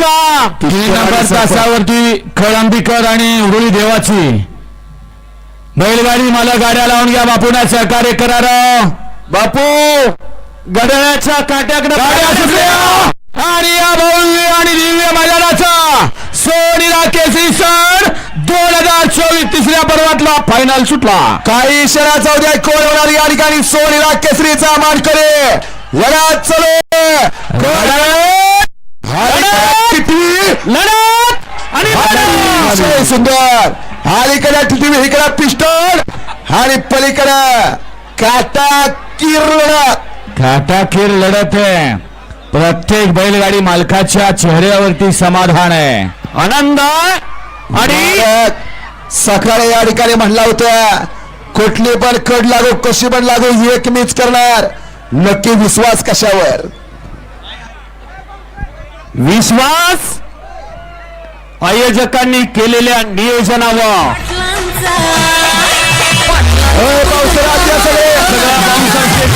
का तीन नंबर तासावरती खळंबीकर आणि उरुळी देवाची. बैलगाडी मला गाड्या लावून घ्या बापूना सहकार्य करा. बापू गडळ्याच्या काट्याकडे आणि या भव्य आणि दिव्य मैदानाचा सोनीला केसरी सण दोन हजार चोवीस तिसऱ्या पर्वातला फायनल सुटला. काही इशाराचा उद्या कोण होणार या ठिकाणी? सोनीला केसरीचा मान करे लढत चलो. लढत आणि सुंदर! अलीकडे टिटीव्ही इकडे पिस्टल आणि पलीकडे! काटा किर लढत! काटाकीर लढत आहे. प्रत्येक बैलगाडी मालकाच्या चेहऱ्यावरती समाधान आहे. आनंद. आणि सकाळी या ठिकाणी म्हणला होता कुठली पण कड लागू कशी पण लागू एक मीच करणार. नक्की विश्वास कशावर? विश्वास आयोजकांनी केलेल्या नियोजनावर. अय, पावसाळ्यात सगळे. सगळ्या माणसांची